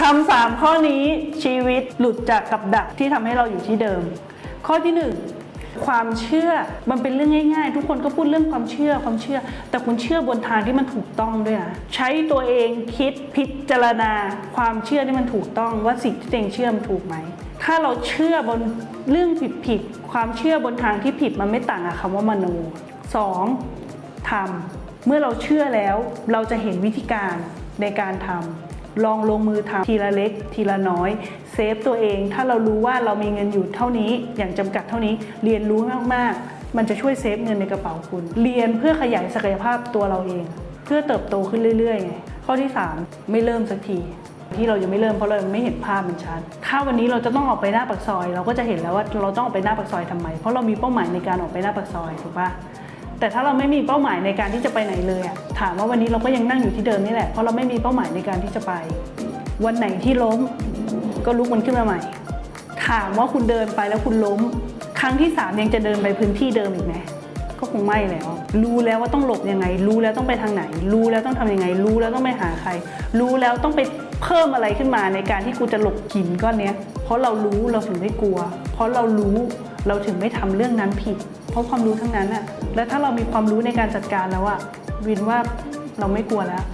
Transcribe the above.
ทำสามข้อนี้ชีวิตหลุดจากกับดักที่ทำให้เราอยู่ที่เดิม ข้อที่หนึ่งความเชื่อมันเป็นเรื่องง่าย ๆ ทุกคนก็พูดเรื่องความเชื่อความเชื่อ แต่คุณเชื่อบนทางที่มันถูกต้องด้วยนะใช้ตัวเองคิดพิจารณา ความเชื่อที่มันถูกต้องว่าสิ่งที่ตัวเองเชื่อมันถูกไหม ถ้าเราเชื่อบนเรื่องผิดๆความเชื่อบนทางที่ผิดมันไม่ต่างกับคำว่ามโนสองทำเมื่อเราเชื่อแล้วเราจะเห็นวิธีการในการทำ ลองลงมือทำทีละเล็ก ทีละน้อยเซฟตัวเอง ถ้าเรารู้ว่าเรามีเงินอยู่เท่านี้อย่างจำกัดเท่านี้เรียนรู้มากๆ มันจะช่วยเซฟเงินในกระเป๋าคุณ เรียนเพื่อขยายศักยภาพตัวเราเอง เพื่อเติบโตขึ้นเรื่อยๆไงข้อที่ 3 ไม่เริ่มสักทีที่เรายังไม่เริ่มเพราะเราไม่เห็นภาพมันชัด ถ้าวันนี้เราจะต้องออกไปหน้าปากซอย เราก็จะเห็นแล้วว่าเราต้องออกไปหน้าปากซอยทำไม เพราะเรามีเป้าหมายในการออกไปหน้าปากซอยถูกปะ แต่ถ้าเราไม่มีเป้าหมายในการที่จะไปไหนเลยอะถามว่าวันนี้เราก็ยังนั่งอยู่ที่เดิมนี่แหละเพราะเราไม่มีเป้าหมายในการที่จะไป วันไหนที่ล้มก็ลุกมันขึ้นมาใหม่ ถามว่าคุณเดินไปแล้วคุณล้ม ครั้งที่สามยังจะเดินไปพื้นที่เดิมอีกไหมก็คงไม่แล้ว รู้แล้วว่าต้องหลบยังไง รู้แล้วต้องไปทางไหน รู้แล้วต้องทำยังไง รู้แล้วต้องไปหาใคร รู้แล้วต้องไปเพิ่มอะไรขึ้นมาในการที่กูจะหลบหินก้อนนี้เพราะเรารู้เราถึงไม่กลัว เพราะเรารู้ เราถึงไม่ทำเรื่องนั้นผิด เพราะความรู้ทั้งนั้นอะและถ้าเรามีความรู้ในการจัดการแล้วอะวินว่าเราไม่กลัวแล้ว